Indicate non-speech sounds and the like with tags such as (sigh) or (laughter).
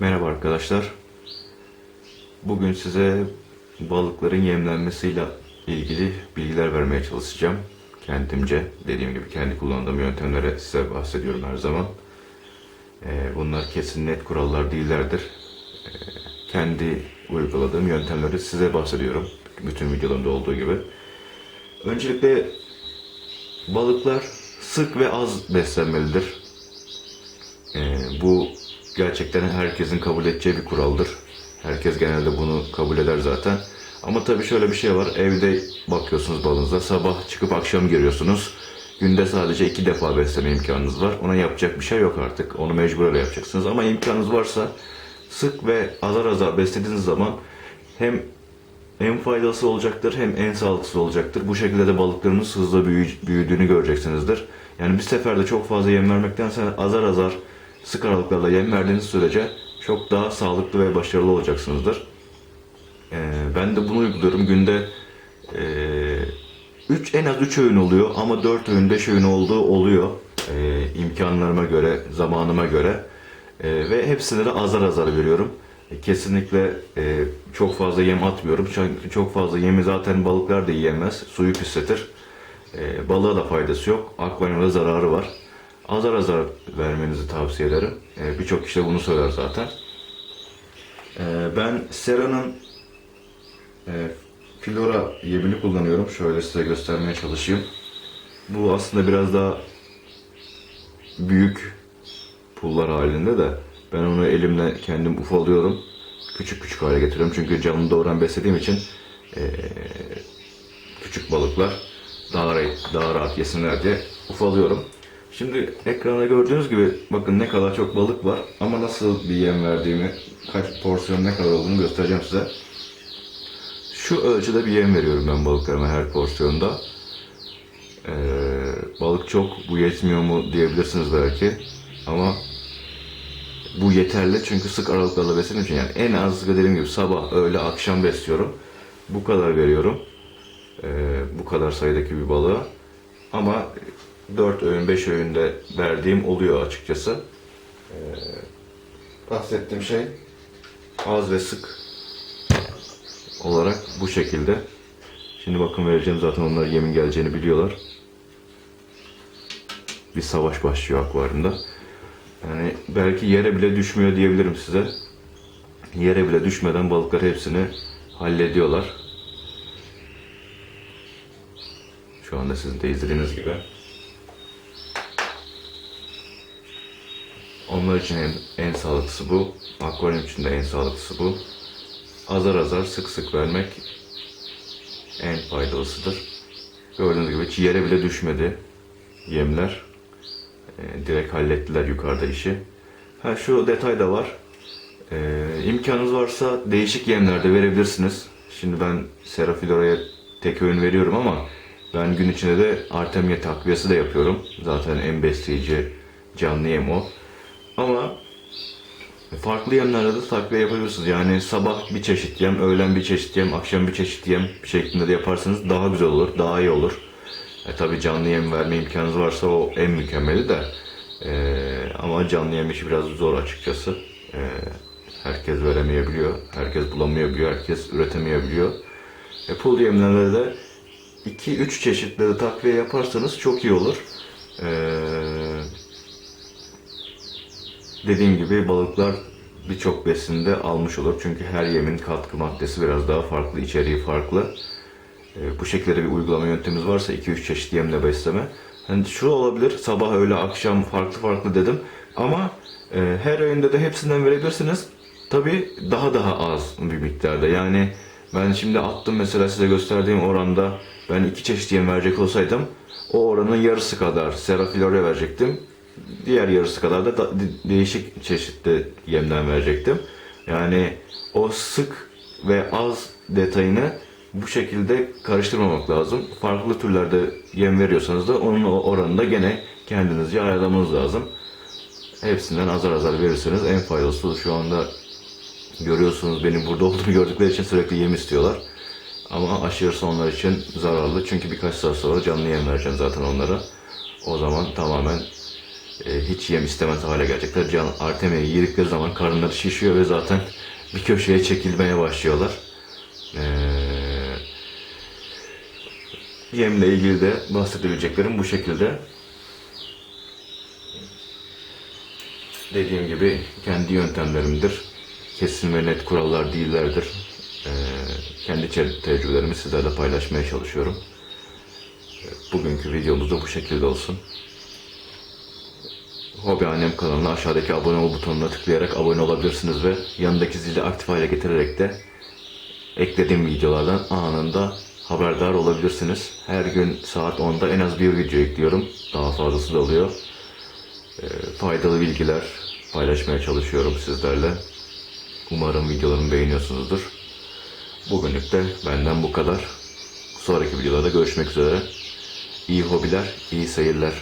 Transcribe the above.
Merhaba arkadaşlar. Bugün size balıkların yemlenmesiyle ilgili bilgiler vermeye çalışacağım. Kendimce, dediğim gibi kendi kullandığım yöntemlere size bahsediyorum her zaman. Ee, bunlar kesin net kurallar değillerdir. Ee, kendi uyguladığım yöntemleri size bahsediyorum. Bütün videolarımda olduğu gibi. Öncelikle balıklar sık ve az beslenmelidir. Ee, bu gerçekten herkesin kabul edeceği bir kuraldır. Herkes genelde bunu kabul eder zaten. Ama tabii şöyle bir şey var. Evde bakıyorsunuz balınıza. Sabah çıkıp akşam giriyorsunuz. Günde sadece iki defa besleme imkanınız var. Ona yapacak bir şey yok artık. Onu mecbur öyle yapacaksınız. Ama imkanınız varsa sık ve azar azar beslediğiniz zaman hem en faydası olacaktır hem en sağlıklısı olacaktır. Bu şekilde de balıklarınız hızla büyü- büyüdüğünü göreceksinizdir. Yani bir seferde çok fazla yem vermektense azar azar sık aralıklarla yem verdiğiniz sürece çok daha sağlıklı ve başarılı olacaksınızdır. Ee, ben de bunu uyguluyorum. Günde 3 en az 3 öğün oluyor ama 4 öğün 5 öğün olduğu oluyor. Ee, imkanlarıma göre, zamanıma göre. Ee, ve hepsini de azar azar veriyorum. E, Kesinlikle e, çok fazla yem atmıyorum. Çünkü çok fazla yemi zaten balıklar da yiyemez. Suyu pisletir. E, balığa da faydası yok. Akvaryumda zararı var. Azar azar vermenizi tavsiye ederim. E, Birçok kişi de bunu söyler zaten. E, ben Sera'nın e, Flora yemini kullanıyorum. Şöyle size göstermeye çalışayım. Bu aslında biraz daha büyük pullar halinde de ben onu elimle kendim ufalıyorum. Küçük küçük hale getiriyorum. Çünkü canlı doğuran beslediğim için eee, küçük balıklar daha, daha rahat yesinler diye ufalıyorum. Şimdi ekranda gördüğünüz gibi bakın ne kadar çok balık var ama nasıl bir yem verdiğimi, kaç porsiyon ne kadar olduğunu göstereceğim size. Şu ölçüde bir yem veriyorum ben balıklarıma her porsiyonda. Ee, balık çok, bu yetmiyor mu diyebilirsiniz belki. Ama bu yeterli çünkü sık aralıklarla beslediğim için yani en az dediğim gibi sabah, öğle, akşam besliyorum. Bu kadar veriyorum. Ee, bu kadar sayıdaki bir balığa. Ama 4 öğün, 5 öğünde verdiğim oluyor açıkçası. Ee, bahsettiğim şey az ve sık olarak bu şekilde. Şimdi bakın vereceğim zaten onlar yemin geleceğini biliyorlar. Bir savaş başlıyor akvaryumda. Yani belki yere bile düşmüyor diyebilirim size. Yere bile düşmeden balıklar hepsini hallediyorlar. Şu anda sizin de izlediğiniz gibi. Onlar için en, en sağlıklısı bu. Akvaryum için de en sağlıklısı bu. Azar azar sık sık vermek en faydalısıdır. Gördüğünüz gibi hiç yere bile düşmedi yemler. Ee, direkt hallettiler yukarıda işi. Ha şu detay da var. Ee, imkanınız varsa değişik yemler de verebilirsiniz. Şimdi ben Serafilora'ya tek öğün veriyorum ama ben gün içinde de Artemia takviyesi de yapıyorum. Zaten en besleyici canlı yem o. Ama farklı yemlerle de takviye yapabilirsiniz. Yani sabah bir çeşit yem, öğlen bir çeşit yem, akşam bir çeşit yem şeklinde de yaparsanız daha güzel olur, daha iyi olur. E, tabii canlı yem verme imkanınız varsa o en mükemmeli de. E, ama canlı yem işi biraz zor açıkçası. E, herkes veremeyebiliyor, herkes bulamayabiliyor, herkes üretemeyebiliyor. E, pul yemlerle de 2-3 çeşitle de takviye yaparsanız çok iyi olur. Eee dediğim gibi balıklar birçok besinde almış olur. Çünkü her yemin katkı maddesi biraz daha farklı, içeriği farklı. Ee, bu şekilde bir uygulama yöntemimiz varsa 2-3 çeşit yemle besleme. Hani şu olabilir, sabah, öğle, akşam farklı farklı dedim. Ama e, her öğünde de hepsinden verebilirsiniz. Tabi daha daha az bir miktarda. Yani ben şimdi attım mesela size gösterdiğim oranda ben iki çeşit yem verecek olsaydım o oranın yarısı kadar Serafilor'a verecektim diğer yarısı kadar da, da- de- değişik çeşitli yemden verecektim. Yani o sık ve az detayını bu şekilde karıştırmamak lazım. Farklı türlerde yem veriyorsanız da onun o oranını da gene kendinizce ayarlamanız lazım. Hepsinden azar azar verirseniz en faydalısı şu anda görüyorsunuz benim burada (laughs) olduğumu gördükleri için sürekli yem istiyorlar. Ama aşırısı onlar için zararlı. Çünkü birkaç saat sonra canlı yem vereceğim zaten onlara. O zaman tamamen e, hiç yem istemez hale gelecekler. Can Artemia'yı yedikleri zaman karınları şişiyor ve zaten bir köşeye çekilmeye başlıyorlar. Ee, yemle ilgili de bahsedebileceklerim bu şekilde. Dediğim gibi kendi yöntemlerimdir. Kesin ve net kurallar değillerdir. Ee, kendi tecrübelerimi sizlerle paylaşmaya çalışıyorum. Bugünkü videomuz da bu şekilde olsun. Hobi Annem kanalına aşağıdaki abone ol butonuna tıklayarak abone olabilirsiniz ve yanındaki zili aktif hale getirerek de eklediğim videolardan anında haberdar olabilirsiniz. Her gün saat 10'da en az bir video ekliyorum. Daha fazlası da oluyor. Ee, faydalı bilgiler paylaşmaya çalışıyorum sizlerle. Umarım videolarımı beğeniyorsunuzdur. Bugünlük de benden bu kadar. Sonraki videolarda görüşmek üzere. İyi hobiler, iyi seyirler.